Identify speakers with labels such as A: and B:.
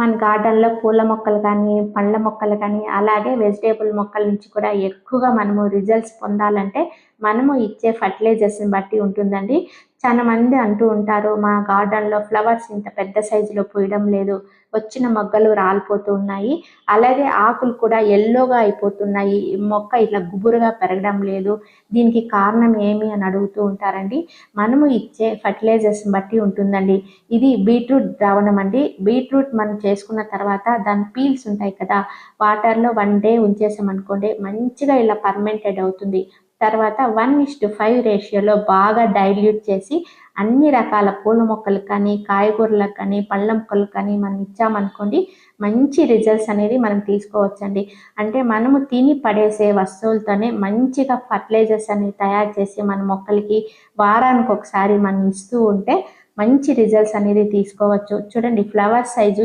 A: మన గార్డెన్లో పూల మొక్కలు కానీ పళ్ళ మొక్కలు కానీ అలాగే వెజిటేబుల్ మొక్కల నుంచి కూడా ఎక్కువగా మనము రిజల్ట్స్ పొందాలంటే మనము ఇచ్చే ఫర్టిలైజర్స్ని బట్టి ఉంటుందండి. చాలా మంది అంటూ ఉంటారు మా గార్డెన్లో ఫ్లవర్స్ ఇంత పెద్ద సైజులో పూయడం లేదు వచ్చిన మొగ్గలు రాలిపోతూ ఉన్నాయి. అలాగే ఆకులు కూడా ఎల్లోగా అయిపోతున్నాయి మొక్క ఇట్లా గుబురుగా పెరగడం లేదు. దీనికి కారణం ఏమి అని అడుగుతూ ఉంటారండి. మనము ఇచ్చే ఫర్టిలైజర్స్ బట్టి ఉంటుందండి. ఇది బీట్రూట్ ద్రావణం అండి. బీట్రూట్ మనం చేసుకున్న తర్వాత దాని పీల్స్ ఉంటాయి కదా వాటర్లో వన్ డే ఉంచేసామనుకోండి మంచిగా ఇలా పర్మెంటెడ్ అవుతుంది. తర్వాత వన్ ఇస్ టు ఫైవ్ రేషియోలో బాగా డైల్యూట్ చేసి అన్ని రకాల పూల మొక్కలకు కానీ కాయగూరలకు కానీ పళ్ళ మొక్కలకు కానీ మనం ఇచ్చామనుకోండి మంచి రిజల్ట్స్ అనేది మనం తీసుకోవచ్చండి. అంటే మనము తిని పడేసే వస్తువులతోనే మంచిగా ఫర్టిలైజర్స్ అనేవి తయారు చేసి మన మొక్కలకి వారానికి ఒకసారి మనం ఇస్తూ ఉంటే మంచి రిజల్ట్స్ అనేది తీసుకోవచ్చు. చూడండి ఫ్లవర్ సైజు